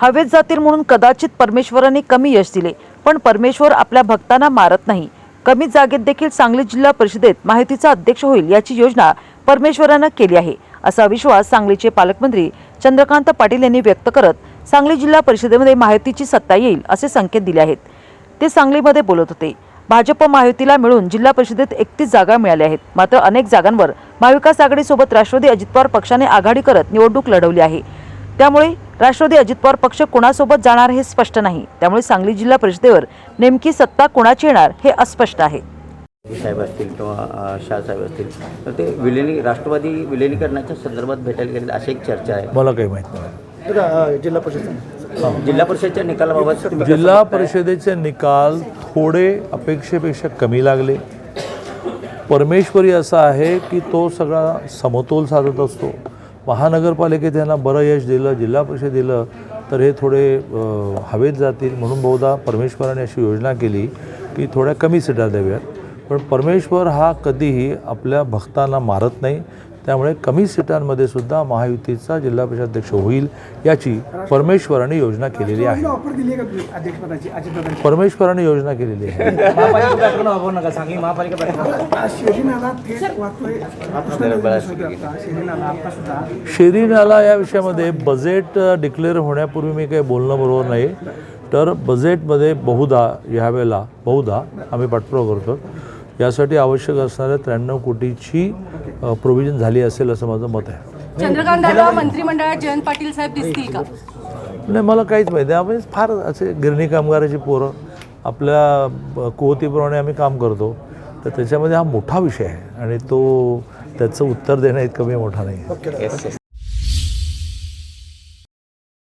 हवेत जातील म्हणून कदाचित परमेश्वराने कमी यश दिले पण परमेश्वर आपल्या भक्तांना मारत नाही. कमी जागेत देखील सांगली जिल्हा परिषदेत माहितीचा अध्यक्ष होईल याची योजना परमेश्वरानं केली आहे असा विश्वास सांगलीचे पालकमंत्री चंद्रकांत पाटील यांनी व्यक्त करत सांगली जिल्हा परिषदेमध्ये माहितीची सत्ता येईल असे संकेत दिले आहेत. ते सांगलीमध्ये बोलत होते. भाजप महायुतीला मिळून जिल्हा परिषदेत एकतीस जागा मिळाल्या आहेत. मात्र अनेक जागांवर महाविकास आघाडीसोबत राष्ट्रवादी अजित पवार पक्षाने आघाडी करत निवडणूक लढवली आहे. त्यामुळे राष्ट्रवादी अजित पवार पक्ष कोणासोबत जाणार हे स्पष्ट नाही. त्यामुळे सांगली जिल्हा परिषदेवर नेमकी सत्ता कोणाची येणार हे अस्पष्ट आहे. साहेब असतील किंवा शहासाहेब असतील तर ते विलिनी राष्ट्रवादी विलिनीकरणाच्या संदर्भात भेटायला गेले अशी एक चर्चा आहे. मला काही माहीत नाही. जिल्हा परिषद. जिल्हा परिषदच्या निकालाबाबत जिल्हा? परिषदेचे निकाल थोडे अपेक्षेपेक्षा कमी लागले. परमेश्वरी असा आहे की तो सगळा समतोल साधत असतो. महानगरपालिकेत यांना बरं यश दिलं जिल्हा परिषद दिलं तर हे थोडे हवेत जातील म्हणून बहुधा परमेश्वराने अशी योजना केली की थोड्या कमी सीटा द्याव्यात. पण परमेश्वर हा कधीही आपल्या भक्तांना मारत नाही. त्यामुळे कमी सीटांमध्ये सुद्धा महायुतीचा जिल्हा परिषद अध्यक्ष होईल याची परमेश्वराने योजना केलेली आहे. परमेश्वराने योजना केलेली आहे. शेरीनाला या विषयामध्ये बजेट डिक्लेअर होण्यापूर्वी मी काही बोलणं बरोबर नाही. तर बजेटमध्ये बहुधा ह्यावेळेला बहुधा आम्ही पाठपुरावा करतो. यासाठी आवश्यक असणाऱ्या त्र्याण्णव कोटीची प्रोव्हिजन झाली असेल असं माझं मत आहे. चंद्रकांत दादा मंत्रिमंडळात जयंत पाटील साहेब दिसतील का? नाही मला काहीच माहिती आहे आपण फार असे गिरणी कामगाराची पोरं. आपल्या कुवतीप्रमाणे आम्ही काम करतो. तर त्याच्यामध्ये हा मोठा विषय आहे आणि तो त्याचं उत्तर देणं इतकं कमी मोठा नाही.